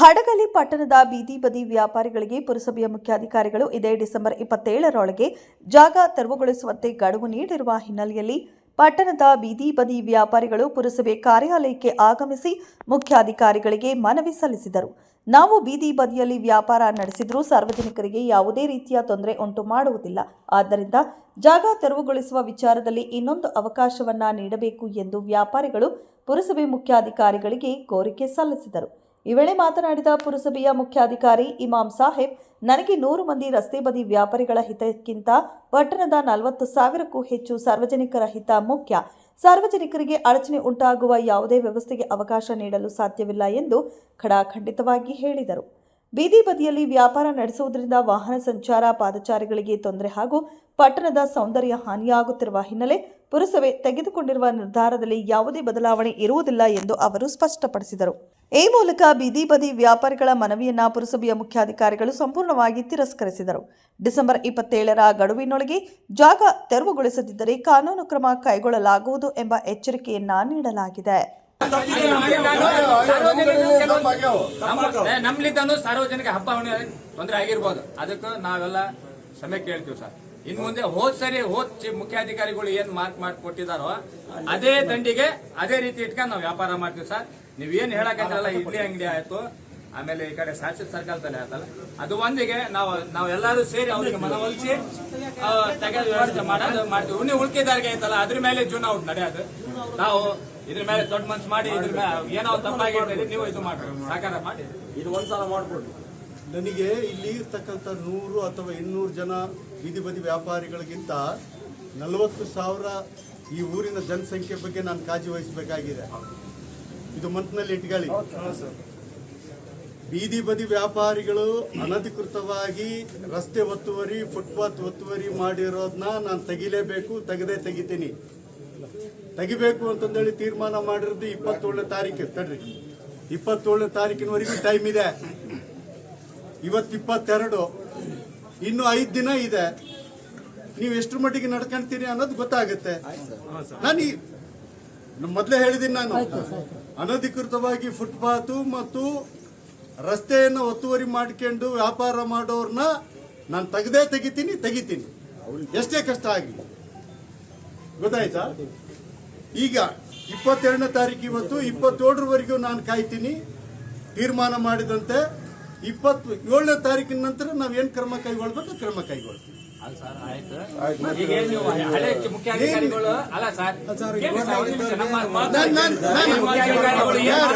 ಹಡಗಲಿ ಪಟ್ಟಣದ ಬೀದಿ ಬದಿ ವ್ಯಾಪಾರಿಗಳಿಗೆ ಪುರಸಭೆಯ ಮುಖ್ಯಾಧಿಕಾರಿಗಳು ಇದೇ ಡಿಸೆಂಬರ್ ಇಪ್ಪತ್ತೇಳರೊಳಗೆ ಜಾಗ ತೆರವುಗೊಳಿಸುವಂತೆ ಗಡುವು ನೀಡಿರುವ ಹಿನ್ನೆಲೆಯಲ್ಲಿ ಪಟ್ಟಣದ ಬೀದಿ ಬದಿ ವ್ಯಾಪಾರಿಗಳು ಪುರಸಭೆ ಕಾರ್ಯಾಲಯಕ್ಕೆ ಆಗಮಿಸಿ ಮುಖ್ಯಾಧಿಕಾರಿಗಳಿಗೆ ಮನವಿ ಸಲ್ಲಿಸಿದರು. ನಾವು ಬೀದಿ ಬದಿಯಲ್ಲಿ ವ್ಯಾಪಾರ ನಡೆಸಿದರೂ ಸಾರ್ವಜನಿಕರಿಗೆ ಯಾವುದೇ ರೀತಿಯ ತೊಂದರೆ ಉಂಟು ಮಾಡುವುದಿಲ್ಲ. ಆದ್ದರಿಂದ ಜಾಗ ತೆರವುಗೊಳಿಸುವ ವಿಚಾರದಲ್ಲಿ ಇನ್ನೊಂದು ಅವಕಾಶವನ್ನ ನೀಡಬೇಕು ಎಂದು ವ್ಯಾಪಾರಿಗಳು ಪುರಸಭೆ ಮುಖ್ಯಾಧಿಕಾರಿಗಳಿಗೆ ಕೋರಿಕೆ ಸಲ್ಲಿಸಿದರು. ಈ ವೇಳೆ ಮಾತನಾಡಿದ ಪುರಸಭೆಯ ಮುಖ್ಯಾಧಿಕಾರಿ ಇಮಾಮ್ ಸಾಹೇಬ್, ನನಗೆ ನೂರು ಮಂದಿ ರಸ್ತೆ ಬದಿ ವ್ಯಾಪಾರಿಗಳ ಹಿತಕ್ಕಿಂತ ಪಟ್ಟಣದ ನಲವತ್ತು ಸಾವಿರಕ್ಕೂ ಹೆಚ್ಚು ಸಾರ್ವಜನಿಕರ ಹಿತ ಮುಖ್ಯ. ಸಾರ್ವಜನಿಕರಿಗೆ ಅಡಚಣೆ ಉಂಟಾಗುವ ಯಾವುದೇ ವ್ಯವಸ್ಥೆಗೆ ಅವಕಾಶ ನೀಡಲು ಸಾಧ್ಯವಿಲ್ಲ ಎಂದು ಖಡಾಖಂಡಿತವಾಗಿ ಹೇಳಿದರು. ಬೀದಿ ಬದಿಯಲ್ಲಿ ವ್ಯಾಪಾರ ನಡೆಸುವುದರಿಂದ ವಾಹನ ಸಂಚಾರ, ಪಾದಚಾರಿಗಳಿಗೆ ತೊಂದರೆ ಹಾಗೂ ಪಟ್ಟಣದ ಸೌಂದರ್ಯ ಹಾನಿಯಾಗುತ್ತಿರುವ ಹಿನ್ನೆಲೆ ಪುರಸಭೆ ತೆಗೆದುಕೊಂಡಿರುವ ನಿರ್ಧಾರದಲ್ಲಿ ಯಾವುದೇ ಬದಲಾವಣೆ ಇರುವುದಿಲ್ಲ ಎಂದು ಅವರು ಸ್ಪಷ್ಟಪಡಿಸಿದರು. ಈ ಮೂಲಕ ಬೀದಿ ಬದಿ ವ್ಯಾಪಾರಿಗಳ ಮನವಿಯನ್ನು ಪುರಸಭೆಯ ಮುಖ್ಯಾಧಿಕಾರಿಗಳು ಸಂಪೂರ್ಣವಾಗಿ ತಿರಸ್ಕರಿಸಿದರು. ಡಿಸೆಂಬರ್ ಇಪ್ಪತ್ತೇಳರ ಗಡುವಿನೊಳಗೆ ಜಾಗ ತೆರವುಗೊಳಿಸದಿದ್ದರೆ ಕಾನೂನು ಕ್ರಮ ಕೈಗೊಳ್ಳಲಾಗುವುದು ಎಂಬ ಎಚ್ಚರಿಕೆಯನ್ನ ನೀಡಲಾಗಿದೆ. ನಮ್ಲಿದ್ದಾನು ಸಾರ್ವಜನಿಕ ಹಬ್ಬ ತೊಂದರೆ ಆಗಿರ್ಬೋದು. ಅದಕ್ಕೆ ನಾವೆಲ್ಲ ಕ್ಷಮೆ ಕೇಳ್ತೀವಿ ಸರ್. ಇನ್ ಮುಂದೆ ಹೋದ್ ಸರಿ ಹೋದ್ ಚಿ- ಮುಖ್ಯಾಧಿಕಾರಿಗಳು ಏನ್ ಮಾರ್ಕ್ ಮಾಡಿ ಕೊಟ್ಟಿದಾರೋ ಅದೇ ದಂಡಿಗೆ ಅದೇ ರೀತಿ ಇಟ್ಕೊಂಡು ನಾವು ವ್ಯಾಪಾರ ಮಾಡ್ತೀವಿ ಸರ್. ನೀವ್ ಏನ್ ಹೇಳಕತ್ತಿರಲ್ಲ ಇಡ್ಲಿ ಅಂಗಡಿ ಆಯ್ತು. ಆಮೇಲೆ ಈ ಕಡೆ ಶಾಸಕ ಸರ್ಕಾರದಲ್ಲಿ ಆಯ್ತಲ್ಲ. ಅದು ಒಂದಿಗೆ ನಾವು ನಾವೆಲ್ಲರೂ ಸೇರಿ ಅವ್ರಿಗೆ ಮನವೊಲಿಸಿ ತೆಗೆದ ವ್ಯವಸ್ಥೆ ಮಾಡೋದು ಮಾಡ್ತೀವಿ. ಉಣ್ಣಿ ಉಳ್ಕಿದಾರಿಗೆ ಐತಲ್ಲ ಅದ್ರ ಮೇಲೆ ಜೂನ್ ಔಟ್ ನಡೆಯೋದು. ನಾವು ಇದ್ರ ಮೇಲೆ ದೊಡ್ಡ ಮನ್ಸು ಮಾಡಿ ಇದ್ರ ಮೇಲೆ ಏನೋ ತಪ್ಪಾಗಿರ್ತದೆ ನೀವು ಇದು ಮಾಡಿ ಸಾಕಾರ ಮಾಡಿ. ಇದು ಒಂದ್ಸಲ ಮಾಡ್ಕೊಡ್ರಿ ನನಗೆ ಇಲ್ಲಿ ಇರ್ತಕ್ಕಂಥ ನೂರು ಅಥವಾ ಇನ್ನೂರು ಜನ ಬೀದಿ ಬದಿ ವ್ಯಾಪಾರಿಗಳಿಗಿಂತ ನಲವತ್ತು ಸಾವಿರ ಈ ಊರಿನ ಜನಸಂಖ್ಯೆ ಬಗ್ಗೆ ನಾನು ಕಾಳಜಿ ವಹಿಸಬೇಕಾಗಿದೆ. ಇದು ಮಂತ್ನಲ್ಲಿ ಇಟ್ಕೊಳ್ಳಿ. ಬೀದಿ ಬದಿ ವ್ಯಾಪಾರಿಗಳು ಅನಧಿಕೃತವಾಗಿ ರಸ್ತೆ ಒತ್ತುವರಿ, ಫುಟ್ಪಾತ್ ಒತ್ತುವರಿ ಮಾಡಿರೋದನ್ನ ನಾನು ತೆಗಿಲೇಬೇಕು, ತೆಗೆದೇ ತೆಗಿತೀನಿ. ತೆಗಿಬೇಕು ಅಂತಂದೇಳಿ ತೀರ್ಮಾನ ಮಾಡಿರೋದು ಇಪ್ಪತ್ತೇಳನೇ ತಾರೀಕು, ತಡ್ರಿ. ಇಪ್ಪತ್ತೇಳನೇ ತಾರೀಕಿನವರೆಗೂ ಟೈಮ್ ಇದೆ. ಇವತ್ತು ಇಪ್ಪತ್ತೆರಡು. ಇನ್ನು ಐದು ದಿನ ಇದೆ. ನೀವು ಎಷ್ಟು ಮಟ್ಟಿಗೆ ನಡ್ಕೊಂತೀರಿ ಅನ್ನೋದು ಗೊತ್ತಾಗುತ್ತೆ. ನಾನು ಮೊದಲೇ ಹೇಳಿದ್ದೀನಿ ನಾನು. ಅನಧಿಕೃತವಾಗಿ ಫುಟ್ಪಾತು ಮತ್ತು ರಸ್ತೆಯನ್ನು ಒತ್ತುವರಿ ಮಾಡ್ಕೊಂಡು ವ್ಯಾಪಾರ ಮಾಡೋರ್ನ ನಾನು ತೆಗೆದೇ ತೆಗಿತೀನಿ ತೆಗಿತೀನಿ. ಎಷ್ಟೇ ಕಷ್ಟ ಆಗಲಿ. ಗೊತ್ತಾಯ್ತಾ? ಈಗ ಇಪ್ಪತ್ತೆರಡನೇ ತಾರೀಕು ಇವತ್ತು, ಇಪ್ಪತ್ತೇಳರವರೆಗೂ ನಾನು ಕಾಯ್ತೀನಿ. ತೀರ್ಮಾನ ಮಾಡಿದಂತೆ ಇಪ್ಪತ್ತು ಏಳನೇ ತಾರೀಕಿನ ನಂತರ ನಾವು ಏನ್ ಕ್ರಮ ಕೈಗೊಳ್ಬೇಕು ಕ್ರಮ ಕೈಗೊಳ್ತೀವಿ. ಅಲ್ಲ ಸರ್ ಆಯ್ತು. ಈಗ ಏನ್ ನೀವು ಹಳೆ ಮುಖ್ಯಾಧಿಕಾರಿಗಳು ಅಲ್ಲ ಸರ್ ಕೇಳಿ ಸರ್, ಒಂದ್ ನಿಮಿಷ, ನಮ್ಮ ಮಾತು- ನಾನ್- ನಾನ್- ನಾನ್- ಹಳೆ ಮುಖ್ಯಾಧಿಕಾರಿಗಳು ಏನ್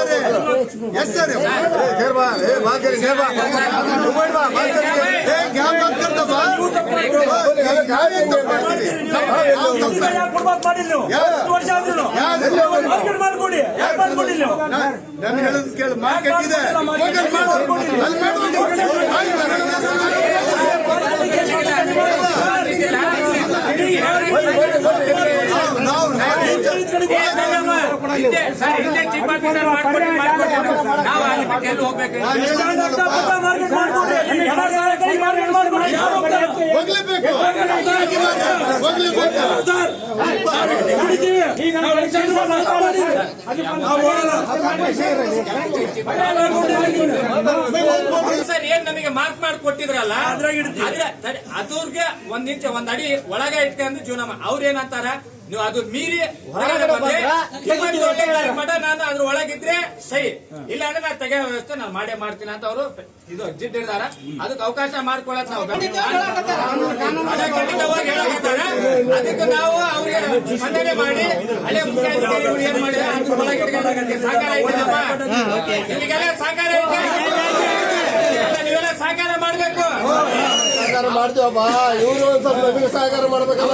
ಯಾರು? ಏ, ತಡೆಯಪ್ಪ. ಮಾಡ್ತಾರೆ? ವ್ಯಾಪಾರ ಮಾಡೋಕೆ ಅವಕಾಶ ಗೈರು, ನೀನ್ ಕೊಡ್ತೀರಾ? ಮಾತಾಡಬೇಡ ನೀನು ಅಲ್ಲ ಸರ್, ಮಾಡೋ ಮಿಸ್ಟೇಕ್ಗಳು ನೀವೇ ಮಾಡ್ಕೊಂಡು ಅಲ್ಲ ಮತ್ತೆ sir, yes sir yes sir yes sir yes sir yes sir ಏ, क्या बात करता बा? ನಾವೇನ್ ತಪ್ಪು ಮಾಡ್ತೀವಿ? ನಾವು ತಪ್ಪು ಮಾಡ್ತೀವಿ. ನಾನು ಹೇಳೋದು ಕೇಳು ಮಾರ್ಕೆಟ್ ಇದೆ ಹೋಗಲ್ ಮಾಡು. ಅಲ್ಲಿ ಮಾಡು. ಸರ್ ಏನ್ ನಮಗೆ ಮಾರ್ಕ್ ಮಾಡಿ ಕೊಟ್ಟಿದ್ರಲ್ಲ ಅದ್ರ ಸರಿ, ಅದ್ರಿಗೆ ಒಂದ್ ಇಂಚ ಒಂದ್ ಅಡಿ ಒಳಗ ಇಟ್ಕೊಂಡು ಜೀವನ ಮಾ- ಅವ್ರ ಏನಂತಾರ ನೀವು ಅದು ಮೀರಿ ಹೊರಗಡೆ ಬಂದ್ರೆ ಇಪ್ಪತ್ತೇಳನೇ ನಾನು ಅದ್ರ ಒಳಗಿದ್ರೆ ಸಹಿ ಇಲ್ಲ ಅಂದ್ರೆ ನಾನು ತೆಗೆಯೋ ವ್ಯವಸ್ಥೆ ನಾನು ಮಾಡೇ ಮಾಡ್ತೀನಿ ಅಂತ ಅವರು ಇದು ಜಿಡ್ ಇರ್ತಾರ ಅದಕ್ಕೆ ಅವಕಾಶ ಮಾಡ್ಕೊಳಕ್ ನಾವು ಅದಕ್ಕೆ ನಾವು ಅವ್ರಿಗೆ ಸ್ಪಂದನೆ ಮಾಡಿ ಹಳೆ ಮುಖ್ಯಾಧಿಕಾರಿಗಳು ಏನ್ ಮಾಡಿದ್ರೆ ಸಹಕಾರ ಇಲ್ಲಿಗೆಲ್ಲ ಸಹಕಾರ ನೀವೆಲ್ಲ ಸಾಕಾರ ಮಾಡ್ಬೇಕು ಸಹಕಾರ ಮಾಡ್ತೀವಪ್ಪ ಇವರು ಸ್ವಲ್ಪ ಸಹಕಾರ ಮಾಡ್ಬೇಕಲ್ಲ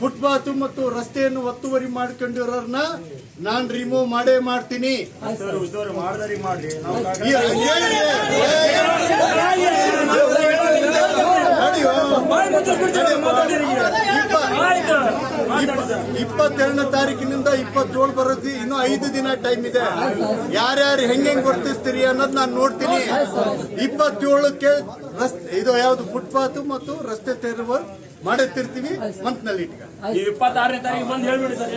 ಫುಟ್ಪಾತ್ ಮತ್ತು ರಸ್ತೆಯನ್ನು ಒತ್ತುವರಿ ಮಾಡ್ಕೊಂಡಿರೋರ್ನ ನಾನ್ ರಿಮೂವ್ ಮಾಡೇ ಮಾಡ್ತೀನಿ ಇಪ್ಪತ್ತೆರಡನೇ ತಾರೀಕಿನಿಂದ ಇಪ್ಪತ್ತೇಳು ಬರೋದು ಇನ್ನು ಐದು ದಿನ ಟೈಮ್ ಇದೆ ಯಾರ್ಯಾರು ಹೆಂಗೆ ವರ್ತಿಸ್ತೀರಿ ಅನ್ನೋದು ನಾನು ನೋಡ್ತೀನಿ ಇಪ್ಪತ್ತೇಳಕ್ಕೆ ರಸ್ತೆ ಇದು ಯಾವ್ದು ಫುಟ್ಪಾತ್ ಮತ್ತು ರಸ್ತೆ ತೆರವು ಮಾಡುತ್ತಿರ್ತೀವಿ ಮಂತ್ನಲ್ಲಿ ಇಟ್ಕೊಂಡು ಇಪ್ಪತ್ತಾರನೇ ತಾರೀಕು ಬಂದು ಹೇಳ್ಬಿಡಿ ಸರ್